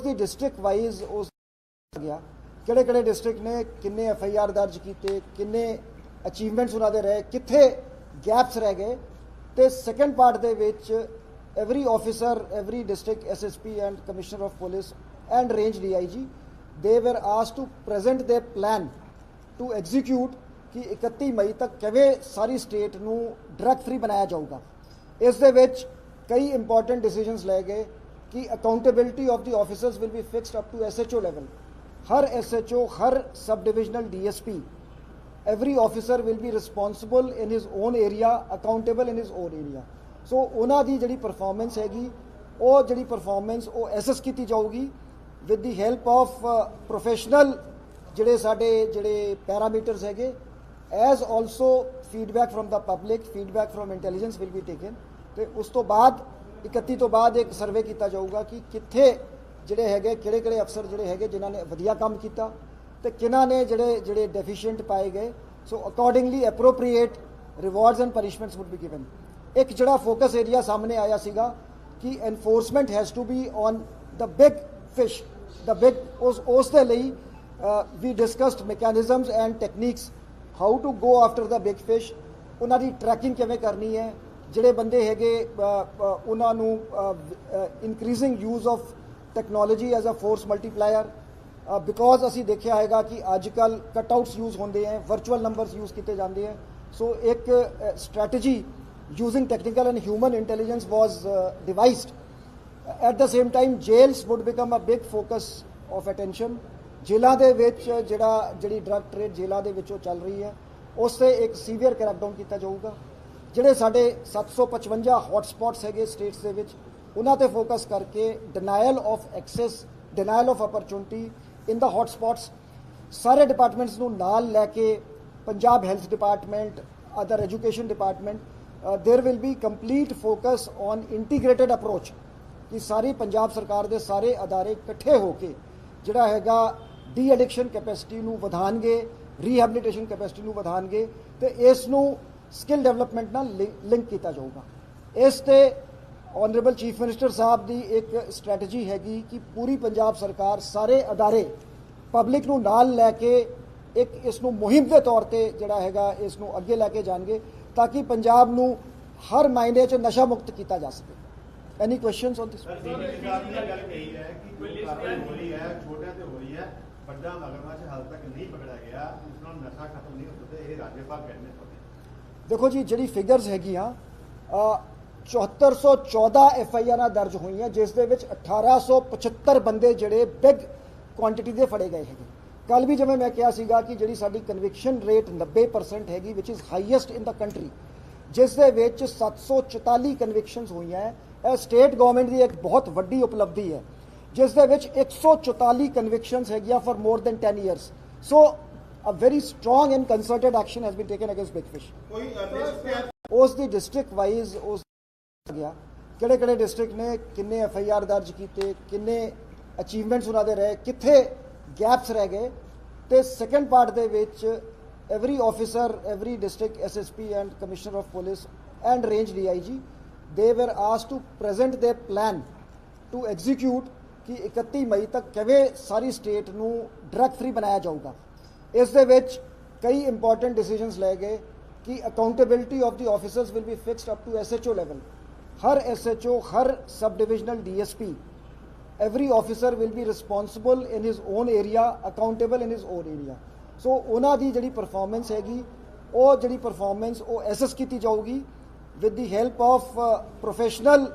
ਉਸ ਦੀ district wise ਉਸ ਗਿਆ। ਕਿਹੜੇ ਕਿਹੜੇ ਡਿਸਟ੍ਰਿਕਟ ਨੇ, ਕਿੰਨੇ ਐਫ ਆਈ ਆਰ ਦਰਜ ਕੀਤੇ, ਕਿੰਨੇ ਅਚੀਵਮੈਂਟਸ ਉਹਨਾਂ ਦੇ ਰਹੇ, ਕਿੱਥੇ ਗੈਪਸ ਰਹਿ ਗਏ। ਤੇ ਸੈਕੰਡ ਪਾਰਟ ਦੇ ਵਿੱਚ every officer every district S S P and commissioner of police and range D I G they were asked to present the plan to execute ਕਿ 31 ਮਈ ਤੱਕ ਕਿਵੇਂ ਸਾਰੀ ਸਟੇਟ ਨੂੰ ਡਰੱਗ ਫ੍ਰੀ ਬਣਾਇਆ ਜਾਊਗਾ ਇਸ ਦੇ ਵਿੱਚ ਕਈ ਇੰਪੋਰਟੈਂਟ ਡਿਸੀਜਨਸ ਲਏ ਗਏ ਕਿ accountability of the officers will be fixed up to SHO level Har SHO Har sub divisional DSP every officer will be responsible in his own area, accountable in his own area. So ਉਹਨਾਂ ਦੀ ਜਿਹੜੀ performance ਹੈਗੀ ਉਹ ਜਿਹੜੀ performance ਉਹ assess ਕੀਤੀ ਜਾਊਗੀ with the help of professional ਜਿਹੜੇ ਸਾਡੇ ਜਿਹੜੇ ਪੈਰਾਮੀਟਰਸ ਹੈਗੇ as also feedback from the public feedback from intelligence will be taken ਤੇ ਉਸ ਤੋਂ ਬਾਅਦ 31 ਤੋਂ ਬਾਅਦ ਇੱਕ ਸਰਵੇ ਕੀਤਾ ਜਾਊਗਾ ਕਿ ਕਿੱਥੇ ਜਿਹੜੇ ਹੈਗੇ ਕਿਹੜੇ ਕਿਹੜੇ ਅਫਸਰ ਜਿਹੜੇ ਹੈਗੇ, ਜਿਨ੍ਹਾਂ ਨੇ ਵਧੀਆ ਕੰਮ ਕੀਤਾ ਤੇ ਕਿਹਨਾਂ ਨੇ ਜਿਹੜੇ ਜਿਹੜੇ ਡੈਫੀਸ਼ੀਐਂਟ ਪਾਏ ਗਏ। So accordingly appropriate rewards and punishments would be given ਇੱਕ ਜਿਹੜਾ ਫੋਕਸ ਏਰੀਆ ਸਾਹਮਣੇ ਆਇਆ ਸੀਗਾ ਕਿ enforcement has to be on the big fish the big ਉਸ ਉਸ ਦੇ ਲਈ ਵੀ discussed mechanisms and techniques how to go after the big fish ਉਹਨਾਂ ਦੀ ਟਰੈਕਿੰਗ ਕਿਵੇਂ ਕਰਨੀ ਹੈ? ਜਿਹੜੇ ਬੰਦੇ ਹੈਗੇ ਉਹਨਾਂ ਨੂੰ increasing use of technology as a force multiplier because ਅਸੀਂ ਦੇਖਿਆ ਹੈਗਾ ਕਿ ਅੱਜ ਕੱਲ ਕਟਆਊਟਸ ਯੂਜ਼ ਹੁੰਦੇ ਹੈ ਵਰਚੁਅਲ ਨੰਬਰਸ ਯੂਜ਼ ਕੀਤੇ ਜਾਂਦੇ ਹੈ। ਸੋ ਇੱਕ strategy using technical and human intelligence was devised at the same time jails would become a big focus of attention ਜੇਲ੍ਹਾਂ ਦੇ ਵਿੱਚ ਜਿਹੜਾ, ਜਿਹੜੀ ਡਰੱਗ ਟ੍ਰੇਡ ਜੇਲ੍ਹਾਂ ਦੇ ਵਿੱਚੋਂ ਚੱਲ ਰਹੀ ਹੈ ਉਸ ਤੇ ਇੱਕ ਸੀਵੀਅਰ ਕਰੈਕਡਾਊਨ ਕੀਤਾ ਜਾਊਗਾ। ਜਿਹੜੇ ਸਾਡੇ 755 ਹੌਟ ਸਪੌਟਸ ਹੈਗੇ ਸਟੇਟਸ ਦੇ ਵਿੱਚ ਉਹਨਾਂ ਤੇ ਫੋਕਸ ਕਰਕੇ denial of access denial of opportunity in the hot spots ਸਾਰੇ ਡਿਪਾਰਟਮੈਂਟਸ ਨੂੰ ਨਾਲ ਲੈ ਕੇ Punjab health department other education department there will be complete focus on integrated approach ਕਿ ਸਾਰੀ ਪੰਜਾਬ ਸਰਕਾਰ ਦੇ ਸਾਰੇ ਅਦਾਰੇ ਇਕੱਠੇ ਹੋ ਕੇ ਜਿਹੜਾ ਹੈਗਾ ਡੀ ਐਡਿਕਸ਼ਨ ਕੈਪੈਸਿਟੀ ਨੂੰ ਵਧਾਣਗੇ ਰੀਹੈਬਿਲਿਟੇਸ਼ਨ ਕੈਪੈਸਿਟੀ ਨੂੰ ਵਧਾਣਗੇ ਤੇ ਇਸ ਨੂੰ ਸਕਿੱਲ ਡਿਵੈਲਪਮੈਂਟ ਨਾਲ ਲਿੰਕ ਕੀਤਾ ਜਾਊਗਾ। ਇਸ ਤੇ ਆਨਰੇਬਲ ਚੀਫ ਮਿਨਿਸਟਰ ਸਾਹਿਬ ਦੀ ਇੱਕ ਸਟ੍ਰੈਟਜੀ ਹੈਗੀ ਕਿ ਪੂਰੀ ਪੰਜਾਬ ਸਰਕਾਰ ਸਾਰੇ ਅਦਾਰੇ ਪਬਲਿਕ ਨੂੰ ਨਾਲ ਲੈ ਕੇ ਇੱਕ ਇਸ ਨੂੰ ਮੁਹਿੰਮ ਦੇ ਤੌਰ ਤੇ ਜਿਹੜਾ ਹੈਗਾ ਇਸ ਨੂੰ ਅੱਗੇ ਲੈ ਕੇ ਜਾਣਗੇ ਤਾਂ ਕਿ ਪੰਜਾਬ ਨੂੰ ਹਰ ਮਾਇਨੇ 'ਚ ਨਸ਼ਾ ਮੁਕਤ ਕੀਤਾ ਜਾ ਸਕੇ। Any questions on this sir sahib ਨੇ ਗੱਲ ਕਹੀ ਹੈ ਕਿ ਕੋਈ ਕਾਰਵਾਈ ਹੋ ਰਹੀ ਹੈ ਛੋਟਿਆਂ ਤੇ ਹੋ ਰਹੀ ਹੈ ਵੱਡਾ ਮਗਰਮੱਛ ਹਾਲ ਤੱਕ ਨਹੀਂ ਪਕੜਿਆ ਗਿਆ ਇਸ ਨਾਲ ਨਸ਼ਾ ਖਤਮ ਨਹੀਂ ਹੁੰਦਾ ਤੇ ਇਹ ਰਾਜਪਾਲ ਕਹਿੰਦੇ ਨੇ। ਦੇਖੋ ਜੀ ਜਿਹੜੀ ਫਿਗਰਸ ਹੈਗੀਆਂ ਅ, 7414 ਐਫ ਆਈ ਆਰਾਂ ਦਰਜ ਹੋਈਆਂ ਜਿਸ ਦੇ ਵਿੱਚ 1875 ਬੰਦੇ ਜਿਹੜੇ ਬਿਗ ਕੁਆਂਟੀਟੀ ਦੇ ਫੜੇ ਗਏ ਹੈਗੇ ਕੱਲ ਵੀ ਜਿਵੇਂ ਮੈਂ ਕਿਹਾ ਸੀਗਾ ਕਿ ਜਿਹੜੀ ਸਾਡੀ ਕਨਵਿਕਸ਼ਨ ਰੇਟ 90% ਹੈਗੀ which is highest in the country ਜਿਸ ਦੇ ਵਿੱਚ 744 ਕਨਵਿਕਸ਼ਨਸ ਹੋਈਆਂ ਹੈ। ਇਹ ਸਟੇਟ ਗਵਰਨਮੈਂਟ ਦੀ ਇੱਕ ਬਹੁਤ ਵੱਡੀ ਉਪਲਬਧੀ ਹੈ ਜਿਸ ਦੇ ਵਿੱਚ 144 ਕਨਵਿਕਸ਼ਨਸ ਹੈਗੀਆਂ for more than 10 years so strong and concerted action has been taken against big fish ਕੋਈ ਲਿਸਟ ਉਸ ਦੀ ਡਿਸਟ੍ਰਿਕਟ ਵਾਈਜ਼ ਉਸ ਗਿਆ ਕਿਹੜੇ ਕਿਹੜੇ ਡਿਸਟ੍ਰਿਕਟ ਨੇ ਕਿੰਨੇ ਐਫ ਆਈ ਆਰ ਦਰਜ ਕੀਤੇ ਕਿੰਨੇ ਅਚੀਵਮੈਂਟਸ ਉਹਨਾਂ ਦੇ ਰਹੇ ਕਿੱਥੇ ਗੈਪਸ ਰਹਿ ਗਏ ਤੇ ਸੈਕੰਡ ਪਾਰਟ ਦੇ ਵਿੱਚ every officer every district S S P and commissioner of police and range D I G they were asked to present the plan to execute ਕਿ 31 ਮਈ ਤੱਕ ਕਿਵੇਂ ਸਾਰੀ ਸਟੇਟ ਨੂੰ ਡਰੱਗ ਫ੍ਰੀ ਬਣਾਇਆ ਜਾਊਗਾ ਇਸ ਦੇ ਵਿੱਚ ਕਈ ਇੰਪੋਰਟੈਂਟ ਡਿਸੀਜਨਸ ਲਏ ਗਏ ਕਿ accountability of the officers will be fixed up to SHO level Har SHO Har sub divisional DSP every officer will be responsible in his own area, accountable in his own area. So ਉਹਨਾਂ ਦੀ ਜਿਹੜੀ performance ਹੈਗੀ ਉਹ ਜਿਹੜੀ performance ਉਹ assess ਕੀਤੀ ਜਾਊਗੀ with the help of professional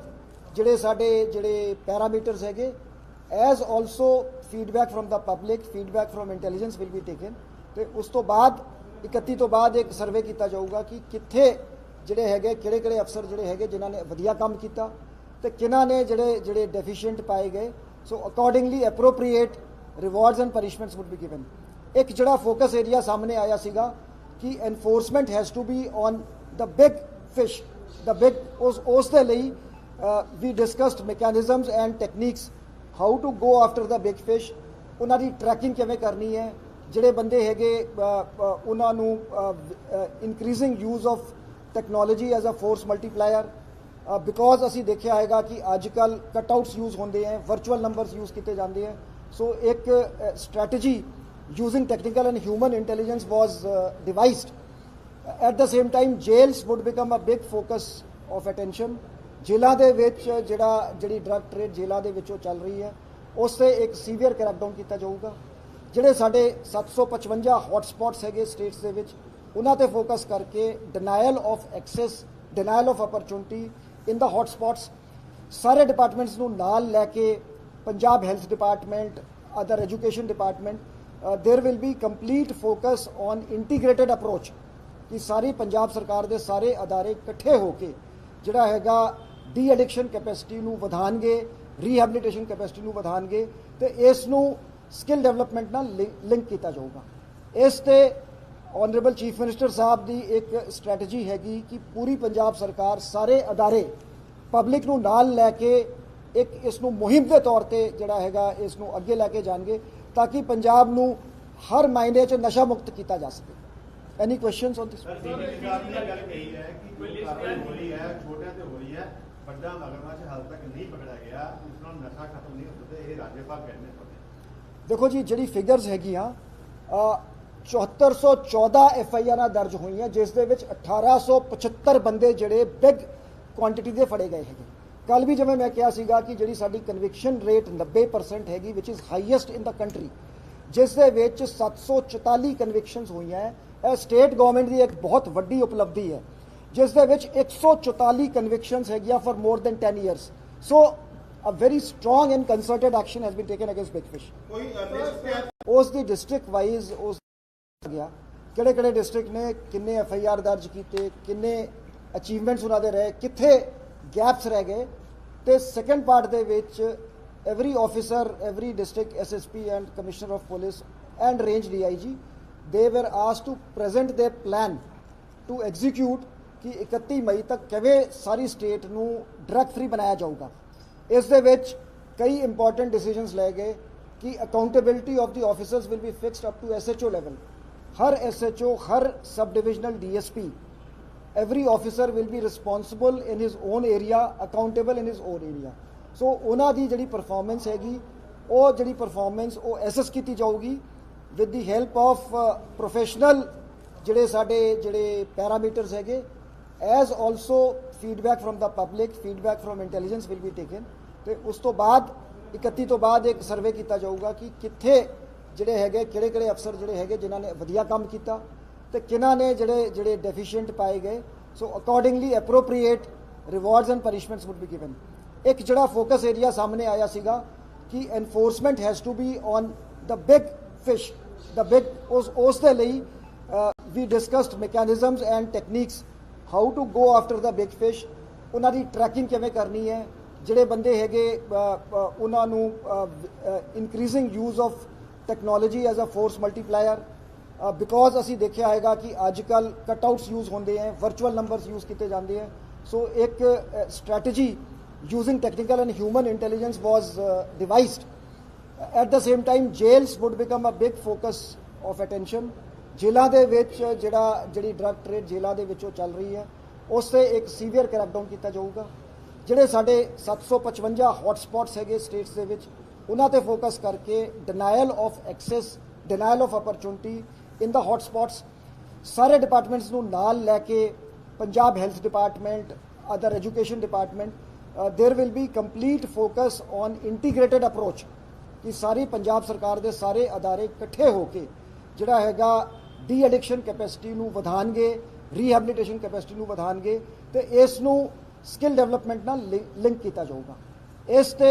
ਜਿਹੜੇ ਸਾਡੇ ਜਿਹੜੇ ਪੈਰਾਮੀਟਰਸ ਹੈਗੇ as also feedback from the public feedback from intelligence will be taken ਤੇ ਉਸ ਤੋਂ ਬਾਅਦ 31 ਤੋਂ ਬਾਅਦ ਇੱਕ ਸਰਵੇ ਕੀਤਾ ਜਾਊਗਾ ਕਿ ਕਿੱਥੇ ਜਿਹੜੇ ਹੈਗੇ, ਕਿਹੜੇ ਕਿਹੜੇ ਅਫਸਰ ਜਿਹੜੇ ਹੈਗੇ, ਜਿਨ੍ਹਾਂ ਨੇ ਵਧੀਆ ਕੰਮ ਕੀਤਾ ਤੇ ਕਿਹਨਾਂ ਨੇ ਜਿਹੜੇ ਜਿਹੜੇ ਡੈਫੀਸ਼ੀਐਂਟ ਪਾਏ ਗਏ। So accordingly appropriate rewards and punishments would be given ਇੱਕ ਜਿਹੜਾ ਫੋਕਸ ਏਰੀਆ ਸਾਹਮਣੇ ਆਇਆ ਸੀਗਾ ਕਿ enforcement has to be on the big fish the big ਉਸ ਉਸ ਦੇ ਲਈ ਵੀ discussed mechanisms and techniques how to go after the big fish ਉਹਨਾਂ ਦੀ ਟਰੈਕਿੰਗ ਕਿਵੇਂ ਕਰਨੀ ਹੈ? ਜਿਹੜੇ ਬੰਦੇ ਹੈਗੇ ਉਹਨਾਂ ਨੂੰ increasing use of technology as a force multiplier because ਅਸੀਂ ਦੇਖਿਆ ਹੈਗਾ ਕਿ ਅੱਜ ਕੱਲ ਕਟਆਊਟਸ ਯੂਜ਼ ਹੁੰਦੇ ਹੈ ਵਰਚੁਅਲ ਨੰਬਰਸ ਯੂਜ਼ ਕੀਤੇ ਜਾਂਦੇ ਹੈ। ਸੋ ਇੱਕ strategy using technical and human intelligence was devised at the same time jails would become a big focus of attention ਜੇਲ੍ਹਾਂ ਦੇ ਵਿੱਚ ਜਿਹੜਾ ਜਿਹੜੀ ਡਰਗ ਟ੍ਰੇਡ ਜੇਲ੍ਹਾਂ ਦੇ ਵਿੱਚੋਂ ਚੱਲ ਰਹੀ ਹੈ ਉਸ ਤੇ ਇੱਕ ਸੀਵੀਅਰ ਕ੍ਰੈਕਡਾਊਨ ਕੀਤਾ ਜਾਊਗਾ ਜਿਹੜੇ ਸਾਡੇ 755 ਹੌਟਸਪੌਟਸ ਹੈਗੇ ਸਟੇਟਸ ਦੇ ਵਿੱਚ ਉਹਨਾਂ ਤੇ ਫੋਕਸ ਕਰਕੇ denial of access denial of opportunity in the hotspots ਸਾਰੇ ਡਿਪਾਰਟਮੈਂਟਸ ਨੂੰ ਨਾਲ ਲੈ ਕੇ Punjab health department other education department there will be complete focus on integrated approach ਕਿ ਸਾਰੀ ਪੰਜਾਬ ਸਰਕਾਰ ਦੇ ਸਾਰੇ ਅਦਾਰੇ ਇਕੱਠੇ ਹੋ ਕੇ ਜਿਹੜਾ ਹੈਗਾ ਡੀ ਐਡਿਕਸ਼ਨ ਕੈਪੈਸਿਟੀ ਨੂੰ ਵਧਾਣਗੇ ਰੀਹੈਬਿਲਿਟੇਸ਼ਨ ਕੈਪੈਸਿਟੀ ਨੂੰ ਵਧਾਣਗੇ ਤੇ ਇਸ ਨੂੰ ਸਕਿੱਲ ਡਿਵੈਲਪਮੈਂਟ ਨਾਲ ਲਿੰਕ ਕੀਤਾ ਜਾਊਗਾ। ਇਸ ਤੇ ਆਨਰੇਬਲ ਚੀਫ ਮਿਨਿਸਟਰ ਸਾਹਿਬ ਦੀ ਇੱਕ ਸਟ੍ਰੈਟਜੀ ਹੈਗੀ ਕਿ ਪੂਰੀ ਪੰਜਾਬ ਸਰਕਾਰ ਸਾਰੇ ਅਦਾਰੇ ਪਬਲਿਕ ਨੂੰ ਨਾਲ ਲੈ ਕੇ ਇੱਕ ਇਸ ਨੂੰ ਮੁਹਿੰਮ ਦੇ ਤੌਰ ਤੇ ਜਿਹੜਾ ਹੈਗਾ ਇਸ ਨੂੰ ਅੱਗੇ ਲੈ ਕੇ ਜਾਣਗੇ ਤਾਂ ਕਿ ਪੰਜਾਬ ਨੂੰ ਹਰ ਮਾਇਨੇ 'ਚ ਨਸ਼ਾ ਮੁਕਤ ਕੀਤਾ ਜਾ ਸਕੇ। Any questions on this sir senior sahib ਨੇ ਇਹ ਗੱਲ ਕਹੀ ਹੈ ਕਿ ਕੋਈ ਕਾਰਵਾਈ ਹੋ ਰਹੀ ਹੈ ਛੋਟਿਆਂ ਤੇ ਹੋ ਰਹੀ ਹੈ ਵੱਡਾ ਮਗਰਮੱਛ ਹਾਲ ਤੱਕ ਨਹੀਂ ਪਕੜਿਆ ਗਿਆ ਇਸ ਨਾਲ ਨਸ਼ਾ ਖਤਮ ਨਹੀਂ ਹੁੰਦਾ ਤੇ ਇਹ ਰਾਜੇਪਾਲ ਕਹਿੰਦੇ ਤੁਹਾਡੇ ਦੇਖੋ ਜੀ ਜਿਹੜੀ ਫਿਗਰਸ ਹੈਗੀਆਂ ਅ, 7414 ਐਫ ਆਈ ਆਰਾਂ ਦਰਜ ਹੋਈਆਂ ਜਿਸ ਦੇ ਵਿੱਚ 1875 ਬੰਦੇ ਜਿਹੜੇ ਬਿਗ ਕੁਆਂਟੀਟੀ ਦੇ ਫੜੇ ਗਏ ਹੈਗੇ। ਕੱਲ ਵੀ ਜਿਵੇਂ ਮੈਂ ਕਿਹਾ ਸੀਗਾ ਕਿ ਜਿਹੜੀ ਸਾਡੀ ਕਨਵਿਕਸ਼ਨ ਰੇਟ 90% ਹੈਗੀ which is highest in the country ਜਿਸ ਦੇ ਵਿੱਚ 744 ਕਨਵਿਕਸ਼ਨਸ ਹੋਈਆਂ ਹੈ ਇਹ ਸਟੇਟ ਗਵਰਨਮੈਂਟ ਦੀ ਇੱਕ ਬਹੁਤ ਵੱਡੀ ਉਪਲਬਧੀ ਹੈ ਜਿਸ ਦੇ ਵਿੱਚ 144 ਕਨਵਿਕਸ਼ਨਸ ਹੈਗੀਆਂ for more than 10 years so and concerted action has been taken against big fish. ਕੋਈ ਲਿਸਟ ਤੇ ਉਸ ਦੀ ਡਿਸਟ੍ਰਿਕਟ ਵਾਈਜ਼ ਉਸ ਗਿਆ। ਕਿਹੜੇ ਕਿਹੜੇ ਡਿਸਟ੍ਰਿਕਟ ਨੇ ਕਿੰਨੇ ਐਫ ਆਈ ਆਰ ਦਰਜ ਕੀਤੇ ਕਿੰਨੇ ਅਚੀਵਮੈਂਟਸ ਉਹਨਾਂ ਦੇ ਰਹੇ ਕਿੱਥੇ ਗੈਪਸ ਰਹਿ ਗਏ। ਤੇ ਸੈਕੰਡ ਪਾਰਟ ਦੇ ਵਿੱਚ every officer every district SSP and commissioner of police and range DIG they were asked to present their plan to execute ਕਿ 31 ਮਈ ਤੱਕ ਕਿਵੇਂ ਸਾਰੀ ਸਟੇਟ ਨੂੰ ਡਰਗ ਫ੍ਰੀ ਬਣਾਇਆ ਜਾਊਗਾ ਇਸ ਦੇ ਵਿੱਚ ਕਈ ਇੰਪੋਰਟੈਂਟ ਡਿਸੀਜਨਸ ਲਏ ਗਏ ਕਿ accountability of the officers will be fixed up to SHO level Har SHO Har sub divisional DSP every officer will be responsible in his own area, accountable in his own area so ਉਹਨਾਂ ਦੀ ਜਿਹੜੀ performance ਹੈਗੀ ਉਹ ਜਿਹੜੀ performance ਉਹ assess ਕੀਤੀ ਜਾਊਗੀ with the help of professional ਜਿਹੜੇ ਸਾਡੇ ਜਿਹੜੇ ਪੈਰਾਮੀਟਰਸ ਹੈਗੇ as also feedback from the public feedback from intelligence will be taken ਤੇ ਉਸ ਤੋਂ ਬਾਅਦ 31 ਤੋਂ ਬਾਅਦ ਇੱਕ ਸਰਵੇ ਕੀਤਾ ਜਾਊਗਾ ਕਿ ਕਿੱਥੇ ਜਿਹੜੇ ਹੈਗੇ ਕਿਹੜੇ ਕਿਹੜੇ ਅਫਸਰ ਜਿਹੜੇ ਹੈਗੇ, ਜਿਨ੍ਹਾਂ ਨੇ ਵਧੀਆ ਕੰਮ ਕੀਤਾ ਤੇ ਕਿਹਨਾਂ ਨੇ ਜਿਹੜੇ ਜਿਹੜੇ ਡੈਫੀਸ਼ੀਐਂਟ ਪਾਏ ਗਏ। So accordingly appropriate rewards and punishments would be given ਇੱਕ ਜਿਹੜਾ ਫੋਕਸ ਏਰੀਆ ਸਾਹਮਣੇ ਆਇਆ ਸੀਗਾ ਕਿ enforcement has to be on the big fish the big ਉਸ ਉਸ ਦੇ ਲਈ ਵੀ discussed mechanisms and techniques how to go after the big fish ਉਹਨਾਂ ਦੀ ਟਰੈਕਿੰਗ ਕਿਵੇਂ ਕਰਨੀ ਹੈ ਜਿਹੜੇ ਬੰਦੇ ਹੈਗੇ ਉਹਨਾਂ ਨੂੰ increasing use of technology as a force multiplier because ਅਸੀਂ ਦੇਖਿਆ ਹੈਗਾ ਕਿ ਅੱਜ ਕੱਲ ਕਟਆਊਟਸ ਯੂਜ਼ ਹੁੰਦੇ ਹੈ ਵਰਚੁਅਲ ਨੰਬਰਸ ਯੂਜ਼ ਕੀਤੇ ਜਾਂਦੇ ਹੈ ਸੋ ਇੱਕ strategy using technical and human intelligence was devised at the same time jails would become a big focus of attention ਜੇਲ੍ਹਾਂ ਦੇ ਵਿੱਚ ਜਿਹੜਾ, ਜਿਹੜੀ ਡਰੱਗ ਟ੍ਰੇਡ ਜੇਲ੍ਹਾਂ ਦੇ ਵਿੱਚੋਂ ਚੱਲ ਰਹੀ ਹੈ, ਉਸ ਤੇ ਇੱਕ ਸੀਵੀਅਰ ਕਰੈਕਡਾਊਨ ਕੀਤਾ ਜਾਊਗਾ। ਜਿਹੜੇ ਸਾਡੇ 755 ਹੌਟਸਪੌਟਸ ਹੈਗੇ ਸਟੇਟਸ ਦੇ ਵਿੱਚ, ਉਹਨਾਂ ਤੇ ਫੋਕਸ ਕਰਕੇ denial of access denial of opportunity in the hotspots ਸਾਰੇ ਡਿਪਾਰਟਮੈਂਟਸ ਨੂੰ ਨਾਲ ਲੈ ਕੇ Punjab health department other education department there will be complete focus on integrated approach ਕਿ ਸਾਰੀ ਪੰਜਾਬ ਸਰਕਾਰ ਦੇ ਸਾਰੇ ਅਦਾਰੇ ਇਕੱਠੇ ਹੋ ਕੇ ਜਿਹੜਾ ਹੈਗਾ ਡੀ ਐਡਿਕਸ਼ਨ ਕੈਪੈਸਿਟੀ ਨੂੰ ਵਧਾਣਗੇ ਰੀਹੈਬਿਲਿਟੇਸ਼ਨ ਕੈਪੈਸਿਟੀ ਨੂੰ ਵਧਾਣਗੇ ਤੇ ਇਸ ਨੂੰ ਸਕਿੱਲ ਡਿਵੈਲਪਮੈਂਟ ਨਾਲ ਲਿੰਕ ਕੀਤਾ ਜਾਊਗਾ। ਇਸ ਤੇ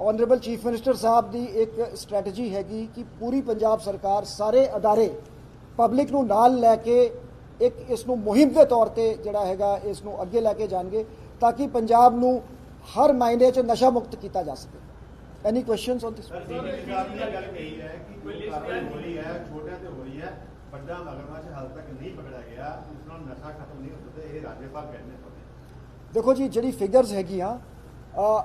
ਆਨਰੇਬਲ ਚੀਫ ਮਿਨਿਸਟਰ ਸਾਹਿਬ ਦੀ ਇੱਕ ਸਟ੍ਰੈਟਜੀ ਹੈਗੀ ਕਿ ਪੂਰੀ ਪੰਜਾਬ ਸਰਕਾਰ ਸਾਰੇ ਅਦਾਰੇ ਪਬਲਿਕ ਨੂੰ ਨਾਲ ਲੈ ਕੇ ਇੱਕ ਇਸ ਨੂੰ ਮੁਹਿੰਮ ਦੇ ਤੌਰ ਤੇ ਜਿਹੜਾ ਹੈਗਾ ਇਸ ਨੂੰ ਅੱਗੇ ਲੈ ਕੇ ਜਾਣਗੇ ਤਾਂ ਕਿ ਪੰਜਾਬ ਨੂੰ ਹਰ ਮਾਇਨੇ 'ਚ ਨਸ਼ਾ ਮੁਕਤ ਕੀਤਾ ਜਾ ਸਕੇ। ਐਨੀ ਕੁਐਸਚਨਸ ਔਨ ਦਿਸ ਵੱਡਾ ਮਗਰਮੱਛ ਹਾਲ ਤੱਕ ਨਹੀਂ ਪਕੜਿਆ ਗਿਆ ਇਸ ਨਾਲ ਨਸ਼ਾ ਖਤਮ ਨਹੀਂ ਹੁੰਦਾ ਤੇ ਇਹ ਰਾਜੇਪਾਲ ਕਹਿੰਦੇ ਤੁਹਾਡੇ ਦੇਖੋ ਜੀ ਜਿਹੜੀ ਫਿਗਰਸ ਹੈਗੀਆਂ ਅ,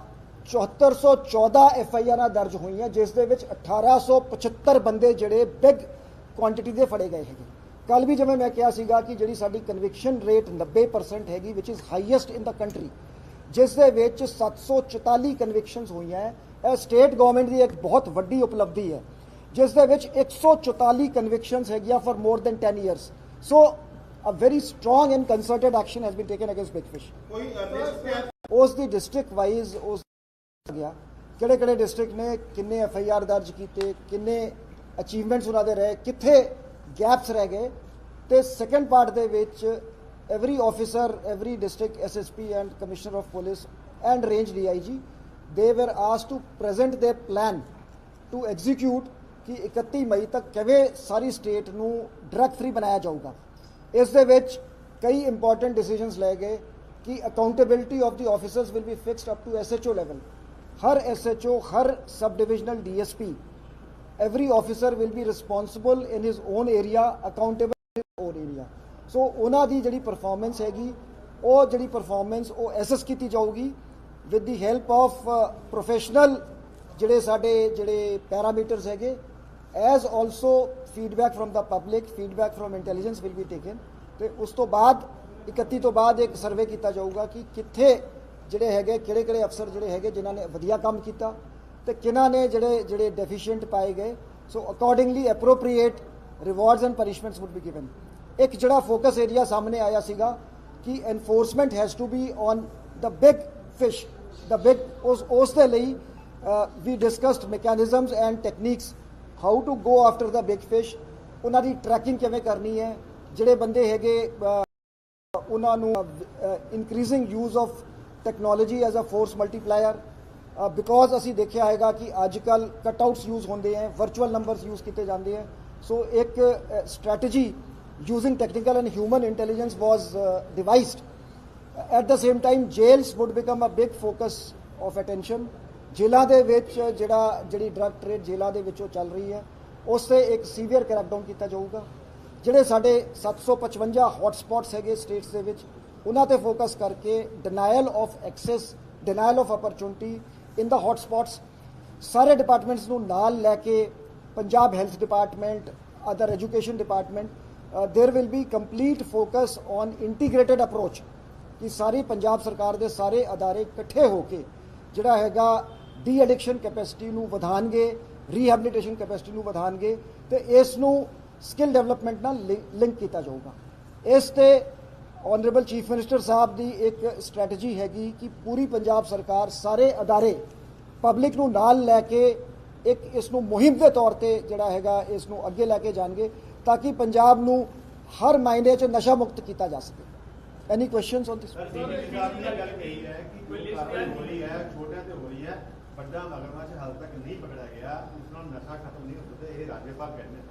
7414 ਐਫ ਆਈ ਆਰਾਂ ਦਰਜ ਹੋਈਆਂ ਜਿਸ ਦੇ ਵਿੱਚ 1875 ਬੰਦੇ ਜਿਹੜੇ ਬਿਗ ਕੁਆਂਟੀਟੀ ਦੇ ਫੜੇ ਗਏ ਹੈਗੇ ਕੱਲ ਵੀ ਜਿਵੇਂ ਮੈਂ ਕਿਹਾ ਸੀਗਾ ਕਿ ਜਿਹੜੀ ਸਾਡੀ ਕਨਵਿਕਸ਼ਨ ਰੇਟ 90% ਹੈਗੀ which is highest in the country ਜਿਸ ਦੇ ਵਿੱਚ 744 ਕਨਵਿਕਸ਼ਨਸ ਹੋਈਆਂ ਹੈ। ਇਹ ਸਟੇਟ ਗਵਰਨਮੈਂਟ ਦੀ ਇੱਕ ਬਹੁਤ ਵੱਡੀ ਉਪਲਬਧੀ ਹੈ ਜਿਸ ਦੇ ਵਿੱਚ 144 ਕਨਵਿਕਸ਼ਨਸ ਹੈਗੀਆਂ for more than 10 years so a very strong and concerted action has been taken against big fish ਉਸ ਦੀ ਡਿਸਟ੍ਰਿਕਟ ਵਾਈਜ਼ ਉਸ ਗਿਆ। ਕਿਹੜੇ ਕਿਹੜੇ ਡਿਸਟ੍ਰਿਕਟ ਨੇ ਕਿੰਨੇ ਐਫ ਆਈ ਆਰ ਦਰਜ ਕੀਤੇ ਕਿੰਨੇ ਅਚੀਵਮੈਂਟਸ ਉਹਨਾਂ ਦੇ ਰਹੇ ਕਿੱਥੇ ਗੈਪਸ ਰਹਿ ਗਏ। ਤੇ ਸੈਕੰਡ ਪਾਰਟ ਦੇ ਵਿੱਚ every officer every district S S P and commissioner of police and range D I G they were asked to present the plan to execute ਕਿ 31 ਮਈ ਤੱਕ ਕਿਵੇਂ ਸਾਰੀ ਸਟੇਟ ਨੂੰ ਡਰੱਗ ਫ੍ਰੀ ਬਣਾਇਆ ਜਾਊਗਾ ਇਸ ਦੇ ਵਿੱਚ ਕਈ ਇੰਪੋਰਟੈਂਟ ਡਿਸੀਜਨਸ ਲਏ ਗਏ ਕਿ accountability of the officers will be fixed up to SHO level Har SHO Har sub divisional DSP every officer will be responsible in his own area, accountable in his own area so ਉਹਨਾਂ ਦੀ ਜਿਹੜੀ performance ਹੈਗੀ ਉਹ ਜਿਹੜੀ performance ਉਹ assess ਕੀਤੀ ਜਾਊਗੀ with the help of professional ਜਿਹੜੇ ਸਾਡੇ, ਜਿਹੜੇ ਪੈਰਾਮੀਟਰਸ ਹੈਗੇ as also feedback from the public feedback from intelligence will be taken ਤੇ ਉਸ ਤੋਂ ਬਾਅਦ 31 ਤੋਂ ਬਾਅਦ ਇੱਕ ਸਰਵੇ ਕੀਤਾ ਜਾਊਗਾ ਕਿ ਕਿੱਥੇ ਜਿਹੜੇ ਹੈਗੇ ਕਿਹੜੇ ਕਿਹੜੇ ਅਫਸਰ ਜਿਹੜੇ ਹੈਗੇ, ਜਿਨ੍ਹਾਂ ਨੇ ਵਧੀਆ ਕੰਮ ਕੀਤਾ ਤੇ ਕਿਹਨਾਂ ਨੇ ਜਿਹੜੇ ਜਿਹੜੇ ਡੈਫੀਸ਼ੀਐਂਟ ਪਾਏ ਗਏ। So accordingly appropriate rewards and punishments would be given ਇੱਕ ਜਿਹੜਾ ਫੋਕਸ ਏਰੀਆ ਸਾਹਮਣੇ ਆਇਆ ਸੀਗਾ ਕਿ enforcement has to be on the big fish the big ਉਸ ਉਸ ਦੇ ਲਈ ਵੀ discussed mechanisms and techniques how to go after the big fish ਉਹਨਾਂ ਦੀ ਟਰੈਕਿੰਗ ਕਿਵੇਂ ਕਰਨੀ ਹੈ ਜਿਹੜੇ ਬੰਦੇ ਹੈਗੇ ਉਹਨਾਂ ਨੂੰ increasing use of technology as a force multiplier because ਅਸੀਂ ਦੇਖਿਆ ਹੈਗਾ ਕਿ ਅੱਜ ਕੱਲ ਕਟਆਊਟਸ ਯੂਜ਼ ਹੁੰਦੇ ਹੈ ਵਰਚੁਅਲ ਨੰਬਰਸ ਯੂਜ਼ ਕੀਤੇ ਜਾਂਦੇ ਹੈ ਸੋ ਇੱਕ strategy using technical and human intelligence was devised at the same time jails would become a big focus of attention ਜੇਲ੍ਹਾਂ ਦੇ ਵਿੱਚ ਜਿਹੜਾ, ਜਿਹੜੀ ਡਰੱਗ ਟ੍ਰੇਡ ਜੇਲ੍ਹਾਂ ਦੇ ਵਿੱਚੋਂ ਚੱਲ ਰਹੀ ਹੈ ਉਸ ਤੇ ਇੱਕ ਸੀਵੀਅਰ ਕ੍ਰੈਕਡਾਊਨ ਕੀਤਾ ਜਾਊਗਾ। ਜਿਹੜੇ ਸਾਡੇ 755 ਹੌਟਸਪੌਟਸ ਹੈਗੇ ਸਟੇਟਸ ਦੇ ਵਿੱਚ, ਉਹਨਾਂ ਤੇ ਫੋਕਸ ਕਰਕੇ denial of access denial of opportunity in the hotspots ਸਾਰੇ ਡਿਪਾਰਟਮੈਂਟਸ ਨੂੰ ਨਾਲ ਲੈ ਕੇ Punjab health department other education department there will be complete focus on integrated approach ਕਿ ਸਾਰੀ ਪੰਜਾਬ ਸਰਕਾਰ ਦੇ ਸਾਰੇ ਅਦਾਰੇ ਇਕੱਠੇ ਹੋ ਕੇ ਜਿਹੜਾ ਹੈਗਾ ਡੀ ਐਡਿਕਸ਼ਨ ਕੈਪੈਸਿਟੀ ਨੂੰ ਵਧਾਣਗੇ ਰੀਹੈਬਿਲਿਟੇਸ਼ਨ ਕੈਪੈਸਿਟੀ ਨੂੰ ਵਧਾਣਗੇ ਤੇ ਇਸ ਨੂੰ ਸਕਿੱਲ ਡਿਵੈਲਪਮੈਂਟ ਨਾਲ ਲਿੰਕ ਕੀਤਾ ਜਾਊਗਾ। ਇਸ ਤੇ ਆਨਰੇਬਲ ਚੀਫ ਮਿਨਿਸਟਰ ਸਾਹਿਬ ਦੀ ਇੱਕ ਸਟ੍ਰੈਟਜੀ ਹੈਗੀ ਕਿ ਪੂਰੀ ਪੰਜਾਬ ਸਰਕਾਰ ਸਾਰੇ ਅਦਾਰੇ ਪਬਲਿਕ ਨੂੰ ਨਾਲ ਲੈ ਕੇ ਇੱਕ ਇਸ ਨੂੰ ਮੁਹਿੰਮ ਦੇ ਤੌਰ ਤੇ ਜਿਹੜਾ ਹੈਗਾ ਇਸ ਨੂੰ ਅੱਗੇ ਲੈ ਕੇ ਜਾਣਗੇ ਤਾਂ ਕਿ ਪੰਜਾਬ ਨੂੰ ਹਰ ਮਾਇਨੇ 'ਚ ਨਸ਼ਾ ਮੁਕਤ ਕੀਤਾ ਜਾ ਸਕੇ। Any questions on this sir DGP ਸਾਹਿਬ ਨੇ ਇਹ ਗੱਲ ਕਹੀ ਹੈ ਕਿ ਕੋਈ ਕਾਰਵਾਈ ਹੋ ਰਹੀ ਹੈ ਛੋਟਿਆਂ ਤੇ ਹੋ ਰਹੀ ਹੈ ਵੱਡਾ ਮਗਰਮੱਛ ਹਾਲ ਤੱਕ ਨਹੀਂ ਪਕੜਿਆ ਗਿਆ ਉਸ ਨਾਲ ਨਸ਼ਾ ਖਤਮ ਨਹੀਂ ਹੁੰਦਾ ਤੇ ਇਹ ਰਾਜੇਪਾਲ ਕਹਿੰਦੇ ਨੇ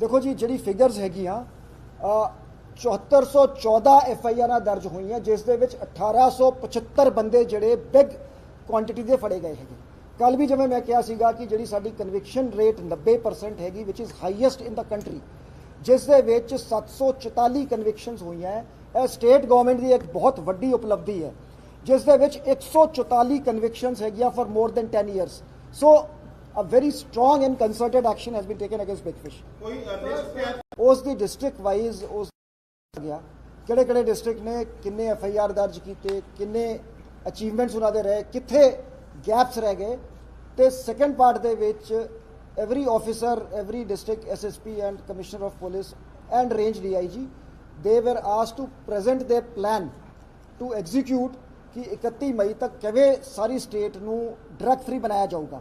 ਦੇਖੋ ਜੀ ਜਿਹੜੀ ਫਿਗਰਸ ਹੈਗੀਆਂ ਅ, 7414 ਐਫ ਆਈ ਆਰਾਂ ਦਰਜ ਹੋਈਆਂ ਜਿਸ ਦੇ ਵਿੱਚ 1875 ਬੰਦੇ ਜਿਹੜੇ ਬਿਗ ਕੁਆਂਟੀਟੀ ਦੇ ਫੜੇ ਗਏ ਹੈਗੇ। ਕੱਲ ਵੀ ਜਿਵੇਂ ਮੈਂ ਕਿਹਾ ਸੀਗਾ ਕਿ ਜਿਹੜੀ ਸਾਡੀ ਕਨਵਿਕਸ਼ਨ ਰੇਟ 90% ਹੈਗੀ which is highest in the country ਜਿਸ ਦੇ ਵਿੱਚ 744 ਕਨਵਿਕਸ਼ਨਸ ਹੋਈਆਂ ਹੈ। ਇਹ ਸਟੇਟ ਗਵਰਨਮੈਂਟ ਦੀ ਇੱਕ ਬਹੁਤ ਵੱਡੀ ਉਪਲਬਧੀ ਹੈ ਜਿਸ ਦੇ ਵਿੱਚ 144 ਕਨਵਿਕਸ਼ਨਸ ਹੈਗੀਆਂ for more than 10 years so a very strong and concerted action has been taken against big fish ਕੋਈ ਉਸ ਦੀ ਡਿਸਟ੍ਰਿਕਟ ਵਾਈਜ਼ ਉਸ ਗਿਆ। ਕਿਹੜੇ ਕਿਹੜੇ ਡਿਸਟ੍ਰਿਕਟ ਨੇ ਕਿੰਨੇ ਐਫ ਆਈ ਆਰ ਦਰਜ ਕੀਤੇ ਕਿੰਨੇ ਅਚੀਵਮੈਂਟਸ ਉਹਨਾਂ ਦੇ ਰਹੇ ਕਿੱਥੇ ਗੈਪਸ ਰਹਿ ਗਏ। ਤੇ ਸੈਕੰਡ ਪਾਰਟ ਦੇ ਵਿੱਚ every officer every district S S P and commissioner of police and range D I G they were asked to present the plan to execute ਕਿ 31 ਮਈ ਤੱਕ ਕਿਵੇਂ ਸਾਰੀ ਸਟੇਟ ਨੂੰ ਡਰੱਗ ਫ੍ਰੀ ਬਣਾਇਆ ਜਾਊਗਾ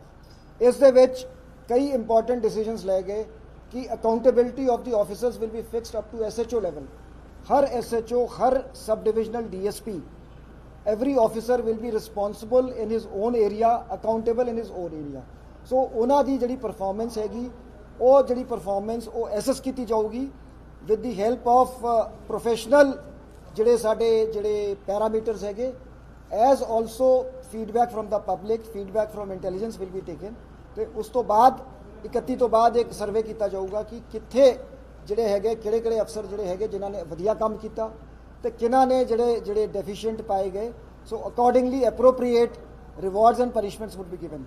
ਇਸ ਦੇ ਵਿੱਚ ਕਈ ਇੰਪੋਰਟੈਂਟ ਡਿਸੀਜਨਸ ਲਏ ਗਏ ਕਿ accountability of the officers will be fixed up to SHO level Har SHO Har sub divisional DSP every officer will be responsible in his own area, accountable in his own area so ਉਹਨਾਂ ਦੀ ਜਿਹੜੀ performance ਹੈਗੀ ਉਹ ਜਿਹੜੀ performance ਉਹ assess ਕੀਤੀ ਜਾਊਗੀ with the help of professional ਜਿਹੜੇ ਸਾਡੇ ਜਿਹੜੇ ਪੈਰਾਮੀਟਰਸ ਹੈਗੇ as also feedback from the public feedback from intelligence will be taken ਤੇ ਉਸ ਤੋਂ ਬਾਅਦ 31 ਤੋਂ ਬਾਅਦ ਇੱਕ ਸਰਵੇ ਕੀਤਾ ਜਾਊਗਾ ਕਿ ਕਿੱਥੇ ਜਿਹੜੇ ਹੈਗੇ, ਕਿਹੜੇ ਕਿਹੜੇ ਅਫਸਰ ਜਿਹੜੇ ਹੈਗੇ, ਜਿਨ੍ਹਾਂ ਨੇ ਵਧੀਆ ਕੰਮ ਕੀਤਾ ਤੇ ਕਿਹਨਾਂ ਨੇ ਜਿਹੜੇ ਜਿਹੜੇ ਡੈਫੀਸ਼ੀਐਂਟ ਪਾਏ ਗਏ। So accordingly appropriate rewards and punishments would be given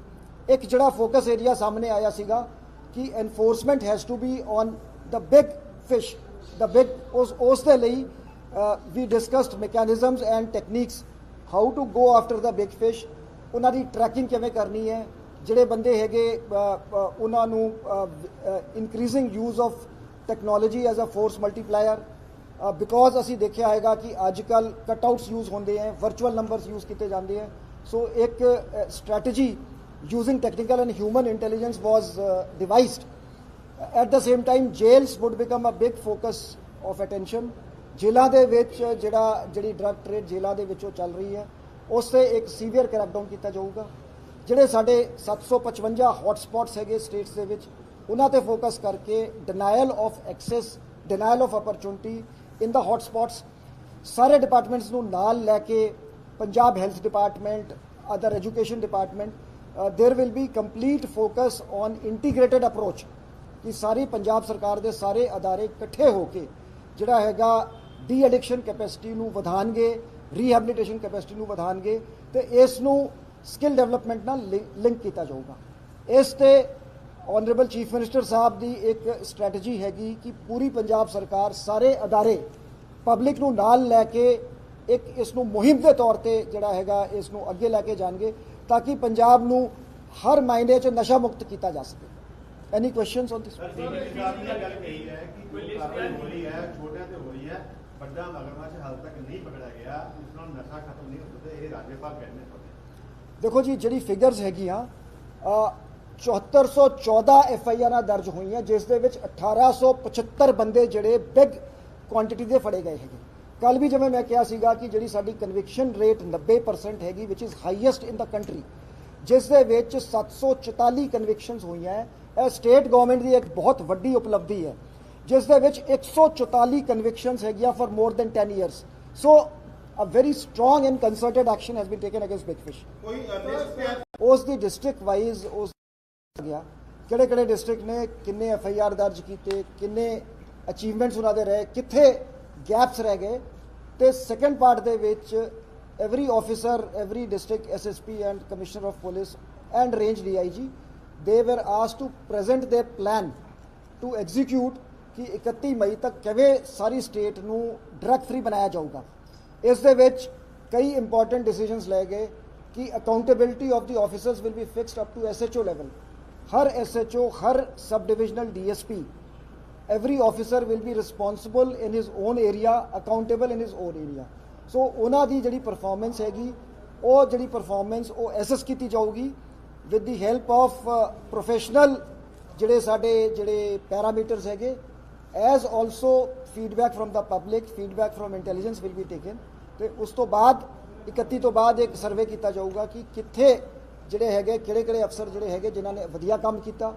ਇੱਕ ਜਿਹੜਾ ਫੋਕਸ ਏਰੀਆ ਸਾਹਮਣੇ ਆਇਆ ਸੀਗਾ ਕਿ enforcement has to be on the big fish the big ਉਸ ਉਸ ਦੇ ਲਈ ਵੀ discussed mechanisms and techniques how to go after the big fish ਉਹਨਾਂ ਦੀ ਟਰੈਕਿੰਗ ਕਿਵੇਂ ਕਰਨੀ ਹੈ ਜਿਹੜੇ ਬੰਦੇ ਹੈਗੇ ਉਹਨਾਂ ਨੂੰ increasing use of technology as a force multiplier because ਅਸੀਂ ਦੇਖਿਆ ਹੈਗਾ ਕਿ ਅੱਜ ਕੱਲ ਕਟਆਊਟਸ ਯੂਜ਼ ਹੁੰਦੇ ਹੈ ਵਰਚੁਅਲ ਨੰਬਰਸ ਯੂਜ਼ ਕੀਤੇ ਜਾਂਦੇ ਹੈ ਸੋ ਇੱਕ strategy using technical and human intelligence was devised at the same time jails would become a big focus of attention ਜੇਲ੍ਹਾਂ ਦੇ ਵਿੱਚ ਜਿਹੜਾ, ਜਿਹੜੀ ਡਰੱਗ ਟ੍ਰੇਡ ਜੇਲ੍ਹਾਂ ਦੇ ਵਿੱਚੋਂ ਚੱਲ ਰਹੀ ਹੈ, ਉਸ ਤੇ ਇੱਕ ਸੀਵੀਅਰ ਕ੍ਰੈਕਡਾਊਨ ਕੀਤਾ ਜਾਊਗਾ। ਜਿਹੜੇ ਸਾਡੇ 755 ਹੌਟਸਪੌਟਸ ਹੈਗੇ ਸਟੇਟਸ ਦੇ ਵਿੱਚ, ਉਹਨਾਂ ਤੇ ਫੋਕਸ ਕਰਕੇ denial of access denial of opportunity in the hotspots ਸਾਰੇ ਡਿਪਾਰਟਮੈਂਟਸ ਨੂੰ ਨਾਲ ਲੈ ਕੇ Punjab health department other education department there will be complete focus on integrated approach ਕਿ ਸਾਰੀ ਪੰਜਾਬ ਸਰਕਾਰ ਦੇ ਸਾਰੇ ਅਦਾਰੇ ਇਕੱਠੇ ਹੋ ਕੇ ਜਿਹੜਾ ਹੈਗਾ ਡੀ ਐਡਿਕਸ਼ਨ ਕੈਪੈਸਿਟੀ ਨੂੰ ਵਧਾਣਗੇ ਰੀਹੈਬਿਲਿਟੇਸ਼ਨ ਕੈਪੈਸਿਟੀ ਨੂੰ ਵਧਾਣਗੇ ਤੇ ਇਸ ਨੂੰ ਸਕਿੱਲ ਡਿਵੈਲਪਮੈਂਟ ਨਾਲ ਲਿੰਕ ਕੀਤਾ ਜਾਊਗਾ। ਇਸ ਤੇ ਆਨਰੇਬਲ ਚੀਫ ਮਿਨਿਸਟਰ ਸਾਹਿਬ ਦੀ ਇੱਕ ਸਟ੍ਰੈਟਜੀ ਹੈਗੀ ਕਿ ਪੂਰੀ ਪੰਜਾਬ ਸਰਕਾਰ ਸਾਰੇ ਅਦਾਰੇ ਪਬਲਿਕ ਨੂੰ ਨਾਲ ਲੈ ਕੇ ਇੱਕ ਇਸ ਨੂੰ ਮੁਹਿੰਮ ਦੇ ਤੌਰ ਤੇ ਜਿਹੜਾ ਹੈਗਾ ਇਸ ਨੂੰ ਅੱਗੇ ਲੈ ਕੇ ਜਾਣਗੇ ਤਾਂ ਕਿ ਪੰਜਾਬ ਨੂੰ ਹਰ ਮਾਇਨੇ 'ਚ ਨਸ਼ਾ ਮੁਕਤ ਕੀਤਾ ਜਾ ਸਕੇ। Any questions on this sir DGP ਸਾਹਿਬ ਨੇ ਗੱਲ ਕਹੀ ਹੈ ਕਿ ਕੋਈ ਕਾਰਵਾਈ ਹੋ ਰਹੀ ਹੈ ਛੋਟਿਆਂ ਤੇ ਹੋ ਰਹੀ ਹੈ ਵੱਡਾ ਮਗਰਮੱਛ ਹਾਲ ਤੱਕ ਨਹੀਂ ਪਕੜਿਆ ਗਿਆ ਇਸ ਨਾਲ ਨਸ਼ਾ ਖਤਮ ਨਹੀਂ ਹੁੰਦਾ ਇਹ ਰਾਜੇਪਾਲ ਕਹਿੰਦੇ ਨੇ ਦੇਖੋ ਜੀ ਜਿਹੜੀ ਫਿਗਰਸ ਹੈਗੀਆਂ ਅ, 7414 ਐਫ ਆਈ ਆਰਾਂ ਦਰਜ ਹੋਈਆਂ ਜਿਸ ਦੇ ਵਿੱਚ 1875 ਬੰਦੇ ਜਿਹੜੇ ਬਿਗ ਕੁਆਂਟੀਟੀ ਦੇ ਫੜੇ ਗਏ ਹੈਗੇ। ਕੱਲ ਵੀ ਜਿਵੇਂ ਮੈਂ ਕਿਹਾ ਸੀਗਾ ਕਿ ਜਿਹੜੀ ਸਾਡੀ ਕਨਵਿਕਸ਼ਨ ਰੇਟ 90% ਹੈਗੀ which is highest in the country ਜਿਸ ਦੇ ਵਿੱਚ 744 ਕਨਵਿਕਸ਼ਨਸ ਹੋਈਆਂ ਹੈ। ਇਹ ਸਟੇਟ ਗਵਰਨਮੈਂਟ ਦੀ ਇੱਕ ਬਹੁਤ ਵੱਡੀ ਉਪਲਬਧੀ ਹੈ ਜਿਸ ਦੇ ਵਿੱਚ 144 ਕਨਵਿਕਸ਼ਨਸ ਹੈਗੀਆਂ for more than 10 years so and concerted action has been taken against big fish. ਕੋਈ ਲਿਸਟ ਤੇ ਉਸ ਦੀ ਡਿਸਟ੍ਰਿਕਟ ਵਾਈਜ਼ ਉਸ ਗਿਆ। ਕਿਹੜੇ ਕਿਹੜੇ ਡਿਸਟ੍ਰਿਕਟ ਨੇ ਕਿੰਨੇ ਐਫ ਆਈ ਆਰ ਦਰਜ ਕੀਤੇ ਕਿੰਨੇ ਅਚੀਵਮੈਂਟਸ ਉਹਨਾਂ ਦੇ ਰਹੇ ਕਿੱਥੇ ਗੈਪਸ ਰਹਿ ਗਏ। ਤੇ ਸੈਕੰਡ ਪਾਰਟ ਦੇ ਵਿੱਚ every officer every district SSP and commissioner of police and range DIG they were ਆਸ to present the plan to execute ਕਿ 31 ਮਈ ਤੱਕ ਕਿਵੇਂ ਸਾਰੀ ਸਟੇਟ ਨੂੰ ਡਰੱਗ ਫਰੀ ਬਣਾਇਆ ਜਾਊਗਾ ਇਸ ਦੇ ਵਿੱਚ ਕਈ ਇੰਪੋਰਟੈਂਟ ਡਿਸੀਜਨਸ ਲੈ ਗਏ ਕਿ accountability of the officers will be fixed up to SHO level Har SHO Har sub divisional DSP every officer will be responsible in his own area accountable in his own area so ਉਹਨਾਂ ਦੀ ਜਿਹੜੀ performance ਹੈਗੀ ਉਹ ਜਿਹੜੀ performance ਉਹ assess ਕੀਤੀ ਜਾਊਗੀ with the help of professional ਜਿਹੜੇ ਸਾਡੇ ਜਿਹੜੇ ਪੈਰਾਮੀਟਰਸ ਹੈਗੇ as also feedback from the public feedback from intelligence will be taken ਤੇ ਉਸ ਤੋਂ ਬਾਅਦ 31 ਤੋਂ ਬਾਅਦ ਇੱਕ ਸਰਵੇ ਕੀਤਾ ਜਾਊਗਾ ਕਿ ਕਿੱਥੇ ਜਿਹੜੇ ਹੈਗੇ, ਕਿਹੜੇ ਕਿਹੜੇ ਅਫਸਰ ਜਿਹੜੇ ਹੈਗੇ, ਜਿਨ੍ਹਾਂ ਨੇ ਵਧੀਆ ਕੰਮ ਕੀਤਾ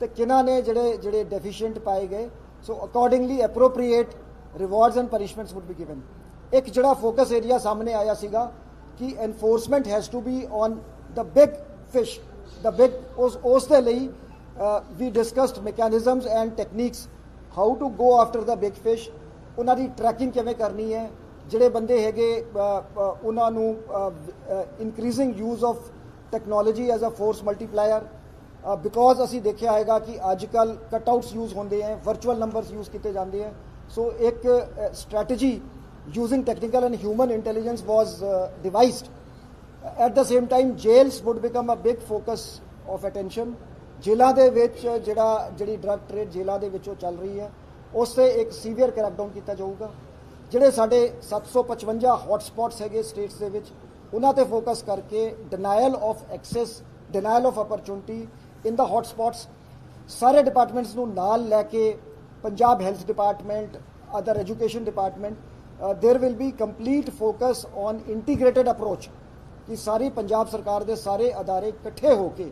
ਤੇ ਕਿਹਨਾਂ ਨੇ ਜਿਹੜੇ ਜਿਹੜੇ ਡੈਫੀਸ਼ੀਐਂਟ ਪਾਏ ਗਏ। So accordingly appropriate rewards and punishments would be given ਇੱਕ ਜਿਹੜਾ ਫੋਕਸ ਏਰੀਆ ਸਾਹਮਣੇ ਆਇਆ ਸੀਗਾ ਕਿ enforcement has to be on the big fish the big ਉਸ ਉਸ ਦੇ ਲਈ ਵੀ discussed mechanisms and techniques how to go after the big fish ਉਹਨਾਂ ਦੀ ਟਰੈਕਿੰਗ ਕਿਵੇਂ ਕਰਨੀ ਹੈ ਜਿਹੜੇ ਬੰਦੇ ਹੈਗੇ ਉਹਨਾਂ ਨੂੰ increasing use of technology as a force multiplier because ਅਸੀਂ ਦੇਖਿਆ ਹੈਗਾ ਕਿ ਅੱਜ ਕੱਲ ਕਟਆਊਟਸ ਯੂਜ਼ ਹੁੰਦੇ ਹੈ ਵਰਚੁਅਲ ਨੰਬਰਸ ਯੂਜ਼ ਕੀਤੇ ਜਾਂਦੇ ਹੈ ਸੋ ਇੱਕ strategy using technical and human intelligence was devised at the same time jails would become a big focus of attention ਜੇਲ੍ਹਾਂ ਦੇ ਵਿੱਚ ਜਿਹੜਾ, ਜਿਹੜੀ ਡਰੱਗ ਟ੍ਰੇਡ ਜੇਲ੍ਹਾਂ ਦੇ ਵਿੱਚੋਂ ਚੱਲ ਰਹੀ ਹੈ, ਉਸ ਤੇ ਇੱਕ ਸੀਵੀਅਰ ਕਰੈਕਡਾਊਨ ਕੀਤਾ ਜਾਊਗਾ। ਜਿਹੜੇ ਸਾਡੇ 755 ਹੌਟਸਪੌਟਸ ਹੈਗੇ ਸਟੇਟਸ ਦੇ ਵਿੱਚ, ਉਹਨਾਂ ਤੇ ਫੋਕਸ ਕਰਕੇ denial of access denial of opportunity in the hotspots ਸਾਰੇ ਡਿਪਾਰਟਮੈਂਟਸ ਨੂੰ ਨਾਲ ਲੈ ਕੇ Punjab health department other education department there will be complete focus on integrated approach ਕਿ ਸਾਰੀ ਪੰਜਾਬ ਸਰਕਾਰ ਦੇ ਸਾਰੇ ਅਦਾਰੇ ਇਕੱਠੇ ਹੋ ਕੇ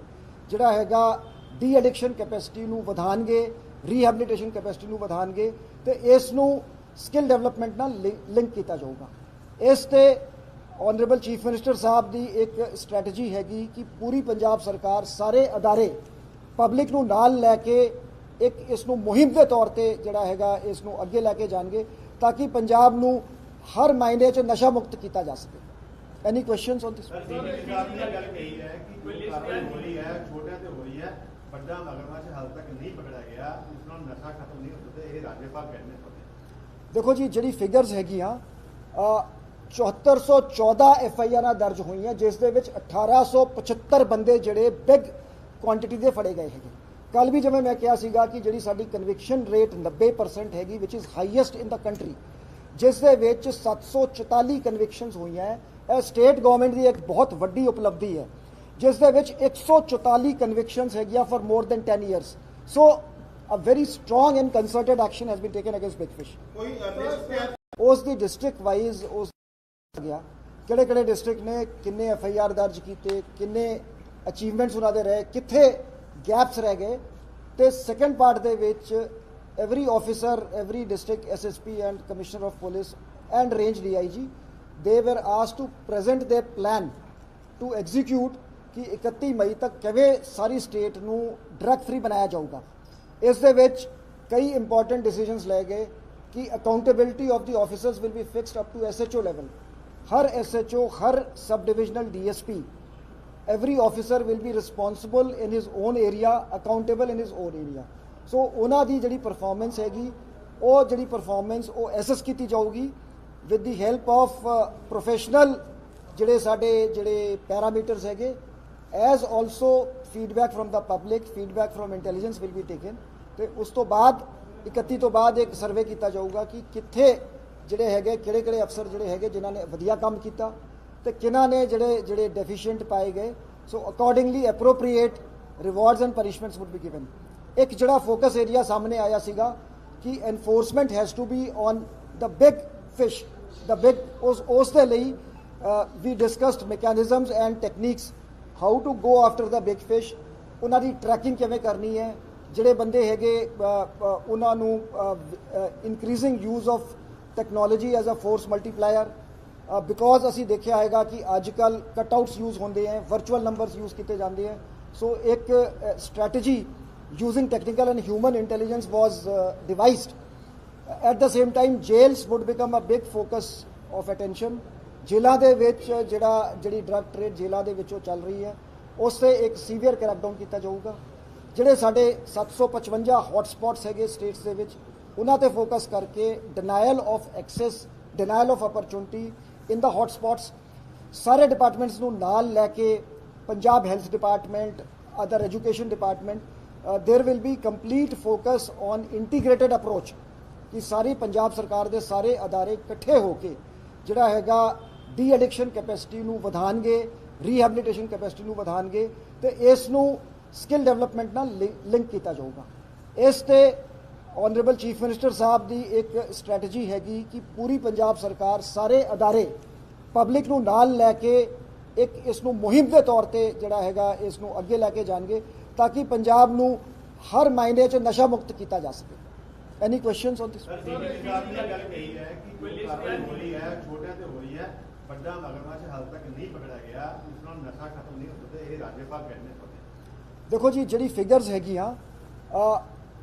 ਜਿਹੜਾ ਹੈਗਾ ਡੀ ਐਡਿਕਸ਼ਨ ਕੈਪੈਸਿਟੀ ਨੂੰ ਵਧਾਣਗੇ ਰੀਹੈਬਿਲਿਟੇਸ਼ਨ ਕੈਪੈਸਿਟੀ ਨੂੰ ਵਧਾਣਗੇ ਤੇ ਇਸ ਨੂੰ ਸਕਿੱਲ ਡਿਵੈਲਪਮੈਂਟ ਨਾਲ ਲਿੰਕ ਕੀਤਾ ਜਾਊਗਾ। ਇਸ ਤੇ ਆਨਰੇਬਲ ਚੀਫ ਮਿਨਿਸਟਰ ਸਾਹਿਬ ਦੀ ਇੱਕ ਸਟ੍ਰੈਟਜੀ ਹੈਗੀ ਕਿ ਪੂਰੀ ਪੰਜਾਬ ਸਰਕਾਰ ਸਾਰੇ ਅਦਾਰੇ ਪਬਲਿਕ ਨੂੰ ਨਾਲ ਲੈ ਕੇ ਇੱਕ ਇਸ ਨੂੰ ਮੁਹਿੰਮ ਦੇ ਤੌਰ ਤੇ ਜਿਹੜਾ ਹੈਗਾ ਇਸ ਨੂੰ ਅੱਗੇ ਲੈ ਕੇ ਜਾਣਗੇ ਤਾਂ ਕਿ ਪੰਜਾਬ ਨੂੰ ਹਰ ਮਾਇਨੇ 'ਚ ਨਸ਼ਾ ਮੁਕਤ ਕੀਤਾ ਜਾ ਸਕੇ। Any questions on this sir DGP ਸਾਹਿਬ ਨੇ ਗੱਲ ਕਹੀ ਹੈ ਕਿ ਕੋਈ ਕਾਰਵਾਈ ਹੋ ਰਹੀ ਹੈ ਛੋਟਿਆਂ ਤੇ ਹੋ ਰਹੀ ਹੈ ਵੱਡਾ ਮਗਰਮੱਛ ਹਾਲ ਤੱਕ ਨਹੀਂ ਪਕੜਿਆ ਗਿਆ ਇਸ ਨਾਲ ਨਸ਼ਾ ਖਤਮ ਨਹੀਂ ਹੁੰਦਾ ਇਹ ਰਾਜੇਪਾਲ ਕਹਿੰਦੇ ਦੇਖੋ ਜੀ ਜਿਹੜੀ ਫਿਗਰਸ ਹੈਗੀਆਂ ਅ, 7414 ਐਫ ਆਈ ਆਰਾਂ ਦਰਜ ਹੋਈਆਂ ਜਿਸ ਦੇ ਵਿੱਚ 1875 ਬੰਦੇ ਜਿਹੜੇ ਬਿਗ ਕੁਆਂਟੀਟੀ ਦੇ ਫੜੇ ਗਏ ਹੈਗੇ। ਕੱਲ ਵੀ ਜਿਵੇਂ ਮੈਂ ਕਿਹਾ ਸੀਗਾ ਕਿ ਜਿਹੜੀ ਸਾਡੀ ਕਨਵਿਕਸ਼ਨ ਰੇਟ 90% ਹੈਗੀ which is highest in the country ਜਿਸ ਦੇ ਵਿੱਚ 744 ਕਨਵਿਕਸ਼ਨਸ ਹੋਈਆਂ। ਇਹ ਸਟੇਟ ਗਵਰਨਮੈਂਟ ਦੀ ਇੱਕ ਬਹੁਤ ਵੱਡੀ ਉਪਲਬਧੀ ਹੈ ਜਿਸ ਦੇ ਵਿੱਚ 144 ਕਨਵਿਕਸ਼ਨਸ ਹੈਗੀਆਂ for more than 10 years so a very strong and concerted action has been taken against big fish ਉਸ ਦੀ ਡਿਸਟ੍ਰਿਕਟ ਵਾਈਜ਼ ਉਸ ਗਿਆ। ਕਿਹੜੇ ਕਿਹੜੇ ਡਿਸਟ੍ਰਿਕਟ ਨੇ ਕਿੰਨੇ ਐਫ ਆਈ ਆਰ ਦਰਜ ਕੀਤੇ ਕਿੰਨੇ ਅਚੀਵਮੈਂਟਸ ਉਹਨਾਂ ਦੇ ਰਹੇ ਕਿੱਥੇ ਗੈਪਸ ਰਹਿ ਗਏ। ਤੇ ਸੈਕੰਡ ਪਾਰਟ ਦੇ ਵਿੱਚ every officer every district SSP and commissioner of police and range DIG they were asked to present their plan to execute ਕਿ 31 ਮਈ ਤੱਕ ਕਿਵੇਂ ਸਾਰੀ ਸਟੇਟ ਨੂੰ ਡਰਗ ਫ੍ਰੀ ਬਣਾਇਆ ਜਾਊਗਾ ਇਸ ਦੇ ਵਿੱਚ ਕਈ ਇੰਪੋਰਟੈਂਟ ਡਿਸੀਜਨਸ ਲਏ ਗਏ ਕਿ accountability of the officers will be fixed up to SHO level Har SHO Har sub divisional DSP every officer will be responsible in his own area accountable in his own area so ਉਹਨਾਂ ਦੀ ਜਿਹੜੀ performance ਹੈਗੀ ਉਹ ਜਿਹੜੀ performance ਉਹ assess ਕੀਤੀ ਜਾਊਗੀ with the help of professional ਜਿਹੜੇ ਸਾਡੇ ਜਿਹੜੇ ਪੈਰਾਮੀਟਰਸ ਹੈਗੇ as also feedback from the public feedback from intelligence will be taken ਤੇ ਉਸ ਤੋਂ ਬਾਅਦ 31 ਤੋਂ ਬਾਅਦ ਇੱਕ ਸਰਵੇ ਕੀਤਾ ਜਾਊਗਾ ਕਿ ਕਿੱਥੇ ਜਿਹੜੇ ਹੈਗੇ ਕਿਹੜੇ ਕਿਹੜੇ ਅਫਸਰ ਜਿਹੜੇ ਹੈਗੇ, ਜਿਨ੍ਹਾਂ ਨੇ ਵਧੀਆ ਕੰਮ ਕੀਤਾ ਤੇ ਕਿਹਨਾਂ ਨੇ ਜਿਹੜੇ ਜਿਹੜੇ ਡੈਫੀਸ਼ੀਐਂਟ ਪਾਏ ਗਏ। So accordingly appropriate rewards and punishments would be given ਇੱਕ ਜਿਹੜਾ ਫੋਕਸ ਏਰੀਆ ਸਾਹਮਣੇ ਆਇਆ ਸੀਗਾ ਕਿ enforcement has to be on the big fish the big ਉਸ ਉਸ ਦੇ ਲਈ ਵੀ discussed mechanisms and techniques how to go after the big fish ਉਹਨਾਂ ਦੀ ਟਰੈਕਿੰਗ ਕਿਵੇਂ ਕਰਨੀ ਹੈ ਜਿਹੜੇ ਬੰਦੇ ਹੈਗੇ ਉਹਨਾਂ ਨੂੰ increasing use of technology as a force multiplier because ਅਸੀਂ ਦੇਖਿਆ ਹੈਗਾ ਕਿ ਅੱਜ ਕੱਲ ਕਟਆਊਟਸ ਯੂਜ਼ ਹੁੰਦੇ ਹੈ ਵਰਚੁਅਲ ਨੰਬਰਸ ਯੂਜ਼ ਕੀਤੇ ਜਾਂਦੇ ਹੈ ਸੋ ਇੱਕ strategy using technical and human intelligence was devised at the same time jails would become a big focus of attention ਜੇਲ੍ਹਾਂ ਦੇ ਵਿੱਚ ਜਿਹੜਾ, ਜਿਹੜੀ ਡਰੱਗ ਟ੍ਰੇਡ ਜੇਲ੍ਹਾਂ ਦੇ ਵਿੱਚੋਂ ਚੱਲ ਰਹੀ ਹੈ ਉਸ ਤੇ ਇੱਕ ਸੀਵੀਅਰ ਕਰੈਕਡਾਊਨ ਕੀਤਾ ਜਾਊਗਾ। ਜਿਹੜੇ ਸਾਡੇ 755 ਹੌਟਸਪੌਟਸ ਹੈਗੇ ਸਟੇਟਸ ਦੇ ਵਿੱਚ, ਉਹਨਾਂ ਤੇ ਫੋਕਸ ਕਰਕੇ denial of access denial of opportunity in the hotspots ਸਾਰੇ ਡਿਪਾਰਟਮੈਂਟਸ ਨੂੰ ਨਾਲ ਲੈ ਕੇ Punjab health department other education department there will be complete focus on integrated approach ਕਿ ਸਾਰੀ ਪੰਜਾਬ ਸਰਕਾਰ ਦੇ ਸਾਰੇ ਅਦਾਰੇ ਇਕੱਠੇ ਹੋ ਕੇ ਜਿਹੜਾ ਹੈਗਾ ਡੀ ਐਡਿਕਸ਼ਨ ਕੈਪੈਸਿਟੀ ਨੂੰ ਵਧਾਣਗੇ ਰੀਹੈਬਿਲਿਟੇਸ਼ਨ ਕੈਪੈਸਿਟੀ ਨੂੰ ਵਧਾਣਗੇ ਤੇ ਇਸ ਨੂੰ ਸਕਿੱਲ ਡਿਵੈਲਪਮੈਂਟ ਨਾਲ ਲਿੰਕ ਕੀਤਾ ਜਾਊਗਾ। ਇਸ ਤੇ ਆਨਰੇਬਲ ਚੀਫ ਮਿਨਿਸਟਰ ਸਾਹਿਬ ਦੀ ਇੱਕ ਸਟ੍ਰੈਟਜੀ ਹੈਗੀ ਕਿ ਪੂਰੀ ਪੰਜਾਬ ਸਰਕਾਰ ਸਾਰੇ ਅਦਾਰੇ ਪਬਲਿਕ ਨੂੰ ਨਾਲ ਲੈ ਕੇ ਇੱਕ ਇਸ ਨੂੰ ਮੁਹਿੰਮ ਦੇ ਤੌਰ ਤੇ ਜਿਹੜਾ ਹੈਗਾ ਇਸ ਨੂੰ ਅੱਗੇ ਲੈ ਕੇ ਜਾਣਗੇ ਤਾਂ ਕਿ ਪੰਜਾਬ ਨੂੰ ਹਰ ਮਾਇਨੇ 'ਚ ਨਸ਼ਾ ਮੁਕਤ ਕੀਤਾ ਜਾ ਸਕੇ। Any questions on this sir senior ਸਾਹਿਬ ਨੇ ਗੱਲ ਕਹੀ ਹੈ ਕਿ ਕੋਈ ਕਾਰਵਾਈ ਹੋ ਰਹੀ ਹੈ ਛੋਟਿਆਂ ਤੇ ਹੋ ਰਹੀ ਹੈ ਵੱਡਾ ਮਗਰਮੱਛ ਹਾਲ ਤੱਕ ਨਹੀਂ ਪਕੜਿਆ ਗਿਆ ਇਸ ਨਾਲ ਨਸ਼ਾ ਖਤਮ ਨਹੀਂ ਹੁੰਦਾ ਇਹ ਰਾਜੇਪਾਲ ਕਹਿੰਦੇ ਦੇਖੋ ਜੀ ਜਿਹੜੀ ਫਿਗਰਸ ਹੈਗੀਆਂ ਅ,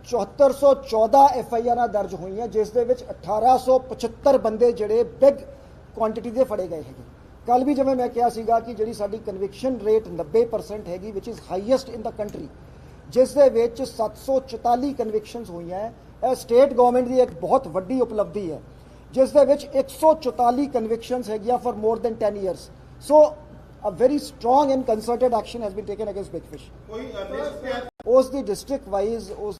7414 ਐਫ ਆਈ ਆਰਾਂ ਦਰਜ ਹੋਈਆਂ ਜਿਸ ਦੇ ਵਿੱਚ 1875 ਬੰਦੇ ਜਿਹੜੇ ਬਿਗ ਕੁਆਂਟੀਟੀ ਦੇ ਫੜੇ ਗਏ ਹੈਗੇ ਕੱਲ ਵੀ ਜਿਵੇਂ ਮੈਂ ਕਿਹਾ ਸੀਗਾ ਕਿ ਜਿਹੜੀ ਸਾਡੀ ਕਨਵਿਕਸ਼ਨ ਰੇਟ 90% ਹੈਗੀ which is highest in the country ਜਿਸ ਦੇ ਵਿੱਚ 744 ਕਨਵਿਕਸ਼ਨਸ ਹੋਈਆਂ ਹੈ। ਇਹ ਸਟੇਟ ਗਵਰਨਮੈਂਟ ਦੀ ਇੱਕ ਬਹੁਤ ਵੱਡੀ ਉਪਲਬਧੀ ਹੈ ਜਿਸ ਦੇ ਵਿੱਚ 144 ਕਨਵਿਕਸ਼ਨਸ ਹੈਗੀਆਂ for more than 10 years so a very strong and concerted action has been taken against big fish ਉਸ ਦੀ ਡਿਸਟ੍ਰਿਕਟ ਵਾਈਜ਼ ਉਸ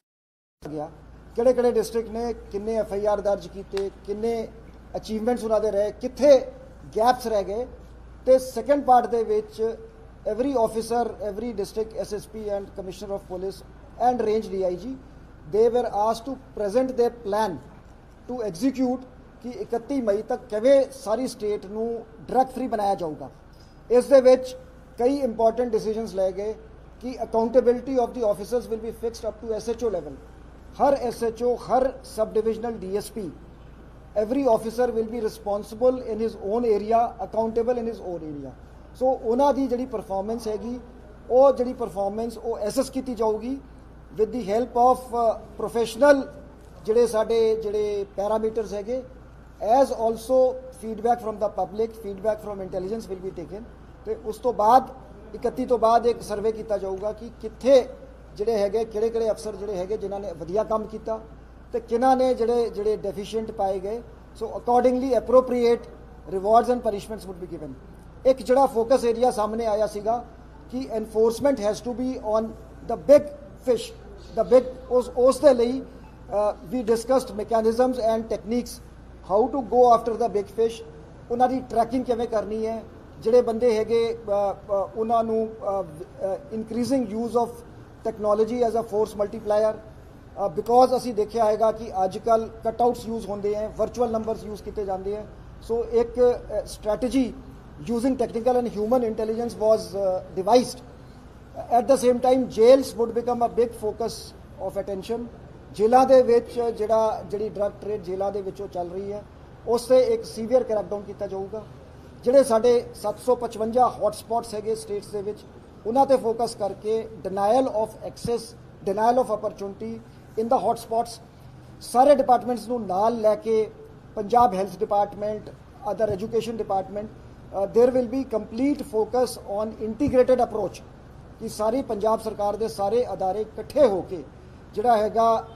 ਗਿਆ। ਕਿਹੜੇ ਕਿਹੜੇ ਡਿਸਟ੍ਰਿਕਟ ਨੇ ਕਿੰਨੇ ਐਫ ਆਈ ਆਰ ਦਰਜ ਕੀਤੇ ਕਿੰਨੇ ਅਚੀਵਮੈਂਟਸ ਉਹਨਾਂ ਦੇ ਰਹੇ ਕਿੱਥੇ ਗੈਪਸ ਰਹਿ ਗਏ। ਤੇ ਸੈਕੰਡ ਪਾਰਟ ਦੇ ਵਿੱਚ every officer every district SSP and commissioner of police and range DIG they were asked to present their plan to execute ਕਿ 31 ਮਈ ਤੱਕ ਕਿਵੇਂ ਸਾਰੀ ਸਟੇਟ ਨੂੰ ਡਰਗ ਫ੍ਰੀ ਬਣਾਇਆ ਜਾਊਗਾ ਇਸ ਦੇ ਵਿੱਚ ਕਈ ਇੰਪੋਰਟੈਂਟ ਡਿਸੀਜਨਸ ਲਏ ਗਏ ਕਿ accountability of the officers will be fixed up to SHO level Har SHO Har sub divisional DSP every officer will be responsible in his own area accountable in his own area so ਉਹਨਾਂ ਦੀ ਜਿਹੜੀ performance ਹੈਗੀ ਉਹ ਜਿਹੜੀ performance ਉਹ assess ਕੀਤੀ ਜਾਊਗੀ with the help of professional ਜਿਹੜੇ ਸਾਡੇ ਜਿਹੜੇ ਪੈਰਾਮੀਟਰਸ ਹੈਗੇ as also feedback from the public feedback from intelligence will be taken ਤੇ ਉਸ ਤੋਂ ਬਾਅਦ 31 ਤੋਂ ਬਾਅਦ ਇੱਕ ਸਰਵੇ ਕੀਤਾ ਜਾਊਗਾ ਕਿ ਕਿੱਥੇ ਜਿਹੜੇ ਹੈਗੇ ਕਿਹੜੇ ਕਿਹੜੇ ਅਫਸਰ ਜਿਹੜੇ ਹੈਗੇ, ਜਿਨ੍ਹਾਂ ਨੇ ਵਧੀਆ ਕੰਮ ਕੀਤਾ ਤੇ ਕਿਹਨਾਂ ਨੇ ਜਿਹੜੇ ਜਿਹੜੇ ਡੈਫੀਸ਼ੀਐਂਟ ਪਾਏ ਗਏ। So accordingly appropriate rewards and punishments would be given ਇੱਕ ਜਿਹੜਾ ਫੋਕਸ ਏਰੀਆ ਸਾਹਮਣੇ ਆਇਆ ਸੀਗਾ ਕਿ enforcement has to be on the big fish the big ਉਸ ਉਸ ਦੇ ਲਈ ਵੀ discussed mechanisms and techniques how to go after the big fish ਉਹਨਾਂ ਦੀ ਟਰੈਕਿੰਗ ਕਿਵੇਂ ਕਰਨੀ ਹੈ ਜਿਹੜੇ ਬੰਦੇ ਹੈਗੇ ਉਹਨਾਂ ਨੂੰ increasing use of technology as a force multiplier because ਅਸੀਂ ਦੇਖਿਆ ਹੈਗਾ ਕਿ ਅੱਜ ਕੱਲ ਕਟਆਊਟਸ ਯੂਜ਼ ਹੁੰਦੇ ਹੈ ਵਰਚੁਅਲ ਨੰਬਰਸ ਯੂਜ਼ ਕੀਤੇ ਜਾਂਦੇ ਹੈ ਸੋ ਇੱਕ strategy using technical and human intelligence was devised at the same time jails would become a big focus of attention ਜੇਲਾਂ ਦੇ ਵਿੱਚ ਜਿਹੜਾ, ਜਿਹੜੀ ਡਰਗ ਟ੍ਰੇਡ ਜੇਲਾਂ ਦੇ ਵਿੱਚੋਂ ਚੱਲ ਰਹੀ ਹੈ ਉਸ ਤੇ ਇੱਕ ਸੀਵੀਅਰ ਕ੍ਰੈਕਡਾਊਨ ਕੀਤਾ ਜਾਊਗਾ। ਜਿਹੜੇ ਸਾਡੇ 755 ਹੌਟਸਪੌਟਸ ਹੈਗੇ ਸਟੇਟਸ ਦੇ ਵਿੱਚ, ਉਹਨਾਂ ਤੇ ਫੋਕਸ ਕਰਕੇ denial of access denial of opportunity in the hotspots ਸਾਰੇ ਡਿਪਾਰਟਮੈਂਟਸ ਨੂੰ ਨਾਲ ਲੈ ਕੇ Punjab health department other education department there will be complete focus on integrated approach ਕਿ ਸਾਰੀ ਪੰਜਾਬ ਸਰਕਾਰ ਦੇ ਸਾਰੇ ਅਦਾਰੇ ਇਕੱਠੇ ਹੋ ਕੇ ਜਿਹੜਾ ਹੈਗਾ